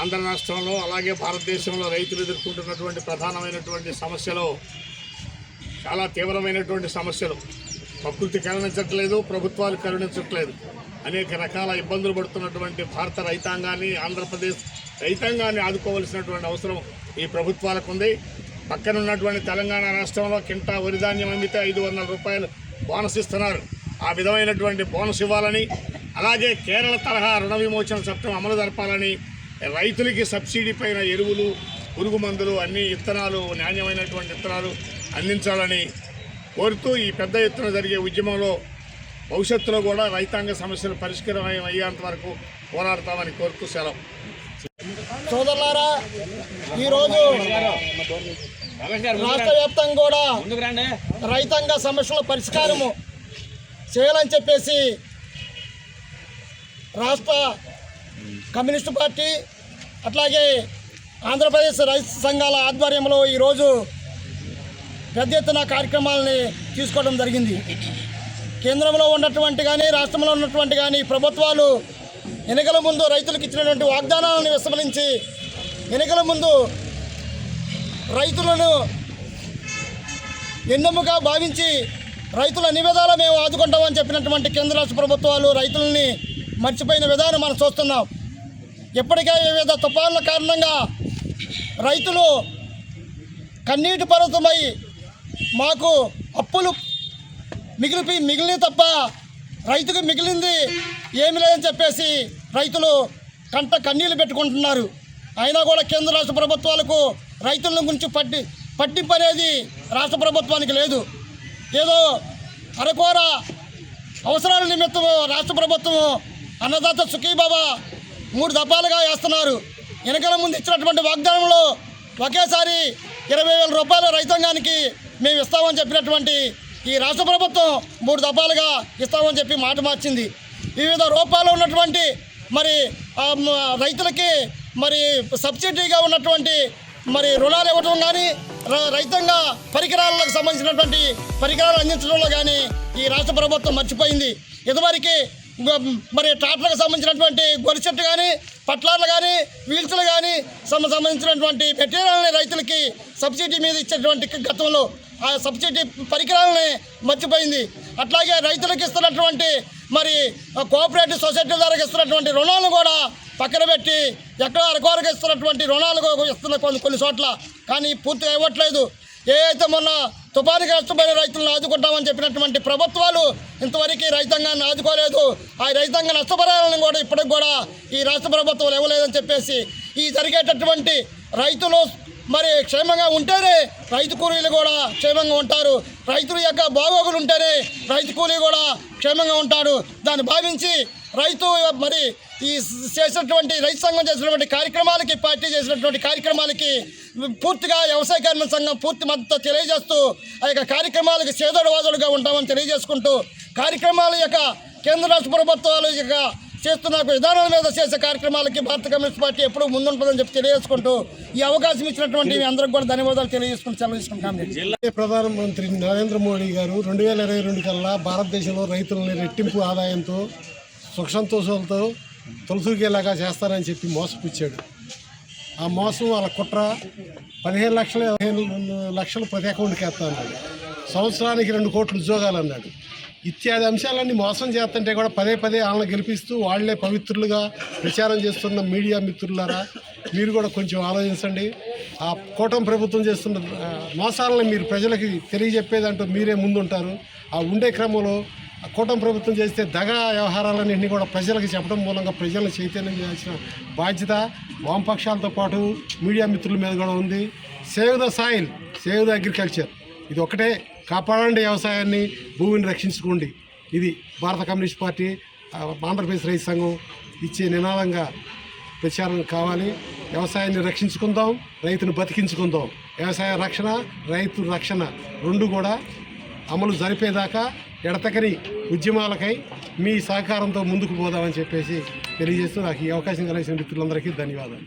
ఆంధ్ర రాష్ట్రంలో అలాగే భారతదేశంలో రైతులు ఎదుర్కొంటున్నటువంటి ప్రధానమైనటువంటి సమస్యలు చాలా తీవ్రమైనటువంటి సమస్యలు. ప్రకృతి కరుణించట్లేదు ప్రభుత్వాలు కరుణించట్లేదు. అనేక రకాల ఇబ్బందులు పడుతున్నటువంటి భారత రైతాంగాన్ని ఆంధ్రప్రదేశ్ రైతాంగాన్ని ఆదుకోవాల్సినటువంటి అవసరం ఈ ప్రభుత్వాలకు ఉంది పక్కన ఉన్నటువంటి తెలంగాణ రాష్ట్రంలో కింటా వరిధాన్యం అమ్మితే ఐదు వందల రూపాయలు బోనస్ ఇస్తున్నారు. ఆ విధమైనటువంటి బోనస్ ఇవ్వాలని అలాగే కేరళ తరహా రుణ విమోచన చట్టం అమలు జరపాలని రైతులకి సబ్సిడీ పైన ఎరువులు పురుగు మందులు అన్ని విత్తనాలు నాణ్యమైనటువంటి విత్తనాలు అందించాలని కోరుతూ ఈ పెద్ద ఎత్తున జరిగే ఉద్యమంలో భవిష్యత్తులో కూడా రైతాంగ సమస్యలు పరిష్కారం అయ్యేంత వరకు పోరాడతామని కోరుతూ సెలవు. సోదరులారా ఈరోజు రాష్ట్ర వ్యాప్తంగా కూడా రైతాంగ సమస్యల పరిష్కారము చేయాలని చెప్పేసి రాష్ట్ర కమ్యూనిస్టు పార్టీ అట్లాగే ఆంధ్రప్రదేశ్ రైతు సంఘాల ఆధ్వర్యంలో ఈరోజు పెద్ద ఎత్తున కార్యక్రమాలని తీసుకోవడం జరిగింది. కేంద్రంలో ఉన్నటువంటి కానీ రాష్ట్రంలో ఉన్నటువంటి కానీ ప్రభుత్వాలు ఎన్నికల ముందు రైతులకు ఇచ్చినటువంటి వాగ్దానాలను విస్మరించి ఎన్నికల ముందు రైతులను ఎన్నెముగా భావించి రైతుల అన్ని మేము ఆదుకుంటామని చెప్పినటువంటి కేంద్ర రాష్ట్ర ప్రభుత్వాలు రైతులని మర్చిపోయిన విధానం మనం చూస్తున్నాం. ఇప్పటికే వివిధ తుఫాన్ల కారణంగా రైతులు కన్నీటి పర్వతమై మాకు అప్పులు మిగిలిపి మిగిలిన తప్ప రైతుకు మిగిలింది ఏమి లేదని చెప్పేసి రైతులు కంట కన్నీళ్ళు పెట్టుకుంటున్నారు. అయినా కూడా కేంద్ర రాష్ట్ర ప్రభుత్వాలకు రైతుల గురించి పట్టి పట్టింపు అనేది రాష్ట్ర ప్రభుత్వానికి లేదు. ఏదో అరకోర అవసరాల నిమిత్తం రాష్ట్ర ప్రభుత్వం అన్నదాత సుఖీబాబా మూడు దఫాలుగా వేస్తున్నారు. ఎన్నికల ముందు ఇచ్చినటువంటి వాగ్దానంలో ఒకేసారి ఇరవై వేల రూపాయల రైతాంగానికి మేము ఇస్తామని చెప్పినటువంటి ఈ రాష్ట్ర ప్రభుత్వం మూడు దఫాలుగా ఇస్తామని చెప్పి మాట మార్చింది. వివిధ రూపాల్లో ఉన్నటువంటి మరి రైతులకి మరి సబ్సిడీగా ఉన్నటువంటి మరి రుణాలు ఇవ్వటం కానీ రైతంగా పరికరాలకు సంబంధించినటువంటి పరికరాలు అందించడంలో కానీ ఈ రాష్ట్ర ప్రభుత్వం మర్చిపోయింది. ఇదివరకు మరి ట్రాక్టర్లకు సంబంధించినటువంటి గొరిచెట్టు కానీ పట్లార్లు కానీ వీల్స్లు కానీ సంబంధించినటువంటి మెటీరియల్ని రైతులకి సబ్సిడీ మీద ఇచ్చేటువంటి గతంలో ఆ సబ్సిడీ పరికరాలని మర్చిపోయింది. అట్లాగే రైతులకు ఇస్తున్నటువంటి మరి కోఆపరేటివ్ సొసైటీ ద్వారా ఇస్తున్నటువంటి రుణాలను కూడా పక్కన పెట్టి ఎక్కడ అరకొరకు ఇస్తున్నటువంటి రుణాలు ఇస్తున్న కొన్ని కొన్ని చోట్ల. కానీ పూర్తిగా ఇవ్వట్లేదు. ఏ అయితే మొన్న తుపాను కష్టపడే రైతులను ఆదుకుంటామని చెప్పినటువంటి ప్రభుత్వాలు ఇంతవరకు రైతాంగాన్ని ఆదుకోలేదు. ఆ రైతాంగ నష్టపరిహారాలను కూడా ఇప్పటికి కూడా ఈ రాష్ట్ర ప్రభుత్వాలు ఇవ్వలేదని చెప్పేసి ఈ జరిగేటటువంటి రైతులు మరి క్షేమంగా ఉంటేనే రైతు కూలీలు కూడా క్షేమంగా ఉంటారు. రైతుల యొక్క బాగోగులు ఉంటేనే రైతు కూలీ కూడా క్షేమంగా ఉంటాడు. దాన్ని భావించి రైతు మరి ఈ చేసినటువంటి రైతు సంఘం చేసినటువంటి కార్యక్రమాలకి పార్టీ చేసినటువంటి కార్యక్రమాలకి పూర్తిగా వ్యవసాయ కార్మిక సంఘం పూర్తి మద్దతు తెలియజేస్తూ ఆ యొక్క కార్యక్రమాలకు చేదోడు ఉంటామని తెలియజేసుకుంటూ కార్యక్రమాల యొక్క కేంద్ర రాష్ట్ర ప్రభుత్వాలు యొక్క చేస్తున్న విధానాల మీద చేసే కార్యక్రమాలకి భారత కమ్యూనిస్ట్ పార్టీ ఎప్పుడూ ముందుంటుందని చెప్పి తెలియజేసుకుంటూ ఈ అవకాశం ఇచ్చినటువంటి మీ అందరికి కూడా ధన్యవాదాలు తెలియజేసుకుంటూ సెలవు తీసుకుంటాం జిల్లా ప్రధానమంత్రి నరేంద్ర మోడీ గారు రెండు వేల ఇరవై రెండు కల్లా భారతదేశంలో రైతులని రెట్టింపు ఆదాయంతో సుఖ సంతోషాలతో తులసూకేలాగా చేస్తారని చెప్పి మోసపుచ్చాడు. ఆ మోసం వాళ్ళ కుట్ర పదిహేను లక్షల పదిహేను లక్షలు ప్రతి అకౌంట్కి వేస్తా అన్నాడు. సంవత్సరానికి రెండు కోట్ల ఉద్యోగాలు అన్నాడు. ఇత్యాది అంశాలన్నీ మోసం చేస్తుంటే కూడా పదే పదే వాళ్ళని గెలిపిస్తూ వాళ్ళే పవిత్రులుగా ప్రచారం చేస్తున్న మీడియా మిత్రులారా మీరు కూడా కొంచెం ఆలోచించండి. ఆ కూటమి ప్రభుత్వం చేస్తున్న మోసాలను మీరు ప్రజలకి తెలియజెప్పేదంటూ మీరే ముందుంటారు. ఆ ఉండే క్రమంలో కూటమి ప్రభుత్వం చేస్తే దగా వ్యవహారాలన్నింటినీ కూడా ప్రజలకు చెప్పడం మూలంగా ప్రజలను చైతన్యం చేయాల్సిన బాధ్యత వామపక్షాలతో పాటు మీడియా మిత్రుల మీద కూడా ఉంది. Save the soil save the agriculture. ఇది ఒకటే కాపాడండి వ్యవసాయాన్ని భూమిని రక్షించుకోండి. ఇది భారత కమ్యూనిస్ట్ పార్టీ ఆంధ్రప్రదేశ్ రైతు సంఘం ఇచ్చే నినాదంగా ప్రచారం కావాలి. వ్యవసాయాన్ని రక్షించుకుందాం రైతును బతికించుకుందాం. వ్యవసాయ రక్షణ రైతు రక్షణ రెండు కూడా అమలు జరిపేదాకా ఎడతకని ఉద్యమాలకై మీ సహకారంతో ముందుకు పోదామని చెప్పేసి తెలియజేస్తూ నాకు ఈ అవకాశం కలిగిన మిత్రులందరికీ ధన్యవాదాలు.